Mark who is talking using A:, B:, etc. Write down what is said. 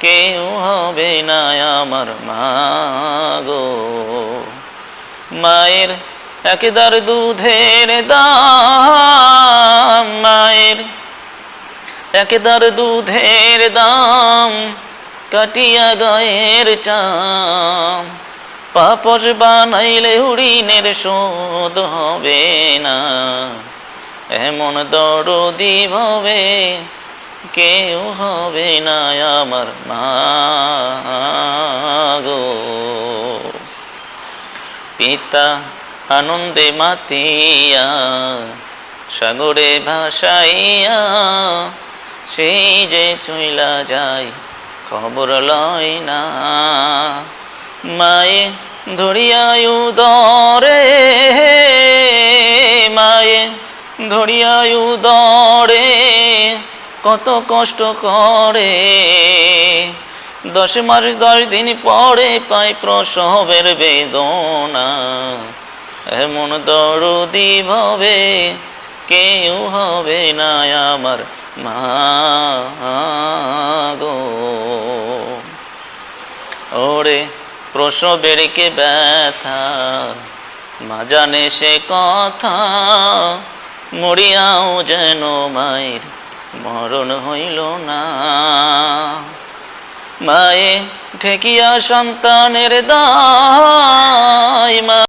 A: কেউ হবে না আমার মা গো। মায়ের একদার দুধের দাম, মায়ের একদার দুধের দাম, কাটিয়া গায়ের চাম। পাপস বানাইলে ঋণের শোধ হবে না, এমন দরদি ভাবে কেউ হবে না আমার মা গো। পিতা আনন্দে মাতিয়া, সাগরে ভাসাইয়া, সেই যে চইলা যায়, খবর লয় না। মায়ে ধরিয়ায়ু দরে মায়ে ধরিয়ায়ু দরে কত কষ্ট করে। দশ মাস, দশ দিন পরে পাই প্রসবের বেদনা। এমন দরদি ভাবে কেউ হবে না আমার মা গো। ওরে প্রসবের কে ব্যথা, মা জানে সে কথা, মরিয়াও যেন মায়ের মরণ হইল না। মায়ে ঠেকিয়া সন্তানের দায়